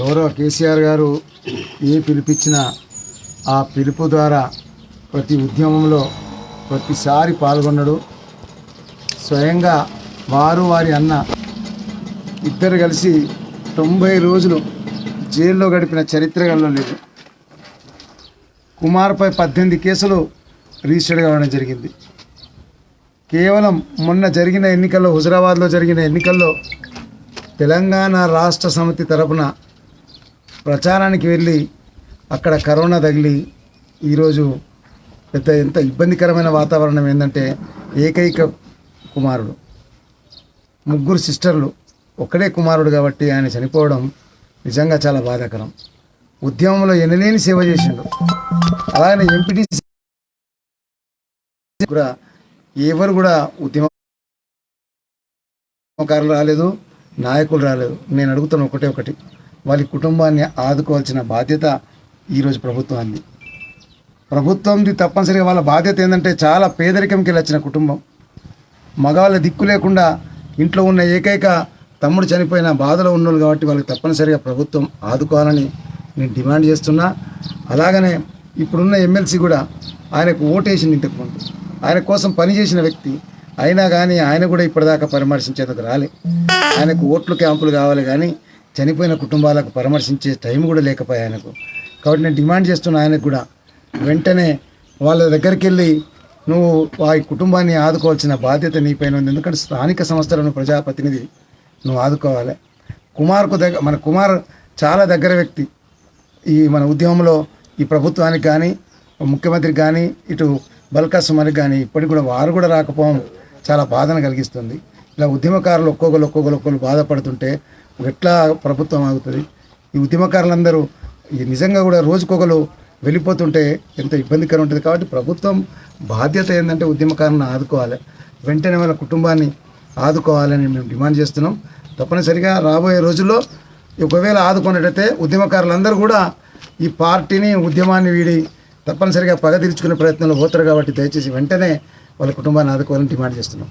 గౌరవ కేసీఆర్ గారు ఏ పిలిపించినా ఆ పిలుపు ద్వారా ప్రతి ఉద్యమంలో ప్రతిసారి పాల్గొన్నాడు. స్వయంగా వారు వారి అన్న ఇద్దరు కలిసి తొంభై రోజులు జైల్లో గడిపిన చరిత్రలో లేదు. కుమార్పై పద్దెనిమిది కేసులు రిజిస్టర్డ్ కావడం జరిగింది. కేవలం మొన్న జరిగిన ఎన్నికల్లో హుజరాబాద్లో జరిగిన ఎన్నికల్లో తెలంగాణ రాష్ట్ర సమితి తరపున ప్రచారానికి వెళ్ళి అక్కడ కరోనా తగిలి ఈరోజు పెద్ద ఎంత ఇబ్బందికరమైన వాతావరణం ఏంటంటే ఏకైక కుమారుడు. ముగ్గురు సిస్టర్లు ఒక్కడే కుమారుడు కాబట్టి ఆయన చనిపోవడం నిజంగా చాలా బాధాకరం. ఉద్యమంలో ఎనలేని సేవ చేసిండు. అలాగే ఎంపీటీసీ కూడా ఎవరు కూడా ఉద్యమకారులు రాలేదు నాయకులు రాలేదు. నేను అడుగుతాను ఒకటే ఒకటి. వాళ్ళ కుటుంబాన్ని ఆదుకోవాల్సిన బాధ్యత ఈరోజు ప్రభుత్వాన్ని ప్రభుత్వంది తప్పనిసరిగా వాళ్ళ బాధ్యత ఏంటంటే చాలా పేదరికంకి వచ్చిన కుటుంబం. మగవాళ్ళ దిక్కు లేకుండా ఇంట్లో ఉన్న ఏకైక తమ్ముడు చనిపోయిన బాధలో ఉన్నోళ్ళు కాబట్టి వాళ్ళకి తప్పనిసరిగా ప్రభుత్వం ఆదుకోవాలని నేను డిమాండ్ చేస్తున్నా. అలాగనే ఇప్పుడున్న ఎమ్మెల్సీ కూడా ఆయనకు ఓటేసింది ఇంతకుముందు ఆయన కోసం పనిచేసిన వ్యక్తి అయినా కానీ ఆయన కూడా ఇప్పటిదాకా పరామర్శించేందుకు రాలే. ఆయనకు ఓట్లు క్యాంపులు కావాలి కానీ చనిపోయిన కుటుంబాలకు పరామర్శించే టైం కూడా లేకపోయా ఆయనకు. కాబట్టి నేను డిమాండ్ చేస్తున్న ఆయనకు కూడా వెంటనే వాళ్ళ దగ్గరికి వెళ్ళి నువ్వు ఆ కుటుంబాన్ని ఆదుకోవాల్సిన బాధ్యత నీపైన ఉంది. ఎందుకంటే స్థానిక సంస్థలను ప్రజాప్రతినిధి నువ్వు ఆదుకోవాలి. కుమార్కు దగ్గర మన కుమార్ చాలా దగ్గర వ్యక్తి. ఈ మన ఉద్యమంలో ఈ ప్రభుత్వానికి కానీ ముఖ్యమంత్రికి కానీ ఇటు బల్కా సుమన్కి కానీ ఇప్పటికి కూడా వారు కూడా రాకపోవడం చాలా బాధను కలిగిస్తుంది. ఇలా ఉద్యమకారులు ఒక్కొక్కరు ఒక్కొక్కరు ఒక్కొక్కరు బాధపడుతుంటే ఎట్లా ప్రభుత్వం ఆగుతుంది? ఈ ఉద్యమకారులందరూ ఈ నిజంగా కూడా రోజుకొకరు వెళ్ళిపోతుంటే ఎంత ఇబ్బందికరం ఉంటుంది. కాబట్టి ప్రభుత్వం బాధ్యత ఏంటంటే ఉద్యమకారులను ఆదుకోవాలి. వెంటనే వాళ్ళ కుటుంబాన్ని ఆదుకోవాలని మేము డిమాండ్ చేస్తున్నాం. తప్పనిసరిగా రాబోయే రోజుల్లో ఒకవేళ ఆదుకున్నట్టయితే ఉద్యమకారులందరూ కూడా ఈ పార్టీని ఉద్యమాన్ని వీడి తప్పనిసరిగా పగ తీర్చుకునే ప్రయత్నంలో పోతారు కాబట్టి దయచేసి వెంటనే వాళ్ళ కుటుంబాన్ని ఆదుకోవాలని డిమాండ్ చేస్తున్నాం.